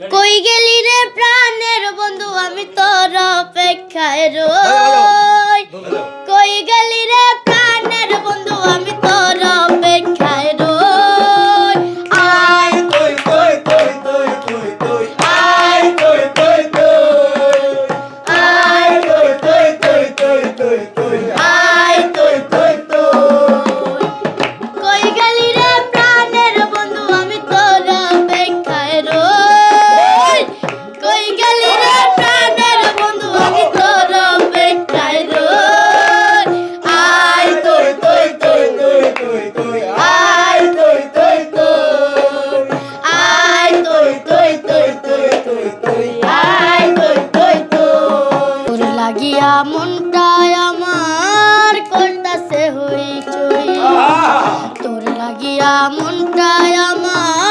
কই গেলি রে প্রাণের বন্ধু? আমি তোর অপেক্ষায় রই। লাগিয়া মনটায় আমার করতাছে হইচই। তোর লাগিয়া মনটায় আমার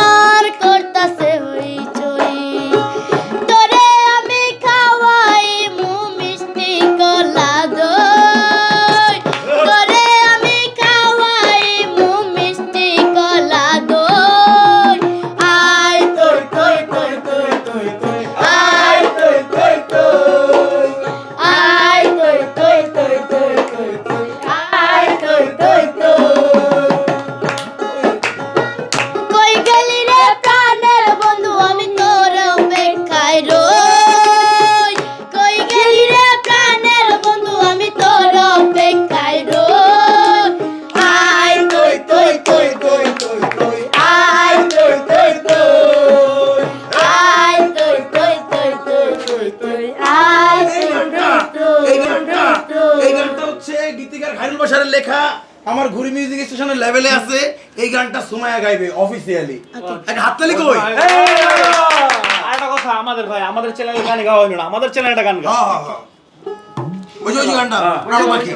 গীতিকার খাইরুল বাসারের লেখা আমার ঘুরি মিউজিক স্টেশনের লেভেলে আছে এই গানটা সুমায়া গাইবে অফিসিয়ালি আচ্ছা। একটা হাত তালি কই? আরেকটা কথা আমাদের ভাই আমাদের চ্যানেলে গান গাওয়া হইল না আমাদের চ্যানেলে একটা গান গাও। ওই যে ওই গানটা হ্যাঁ। প্রাণ পাখি।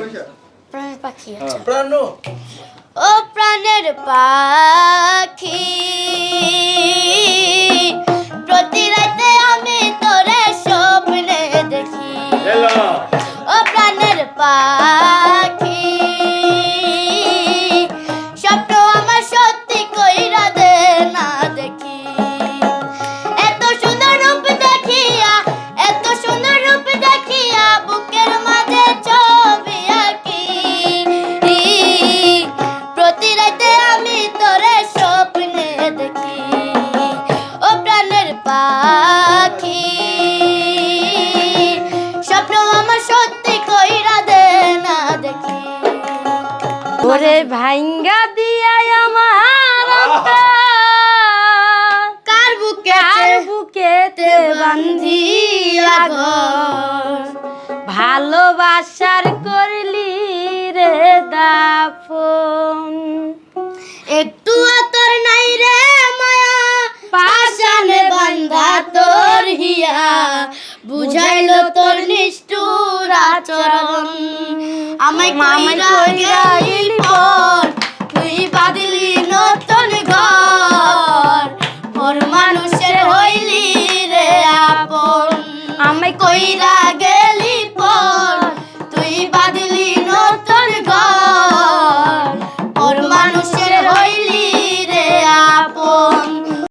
প্রাণ পাখি হ্যাঁ। আচ্ছা। প্রাণ ও প্রাণের পাখি প্রতি রাতে আমি তোরে স্বপ্নে দেখি। ও প্রাণের পাখি। ওরে ভাঙ্গা দিয়া আমার কার বুকে কার বুকেতে বান্ধিয়া ঘর? ভালোবাসার করলি রে দাফন। একটু তোর নাই রে মায়া পাশানে বান্ধা তোর হিয়া। বুঝাইল তোর নিষ্ঠুর আচরণ। আমায় মামাই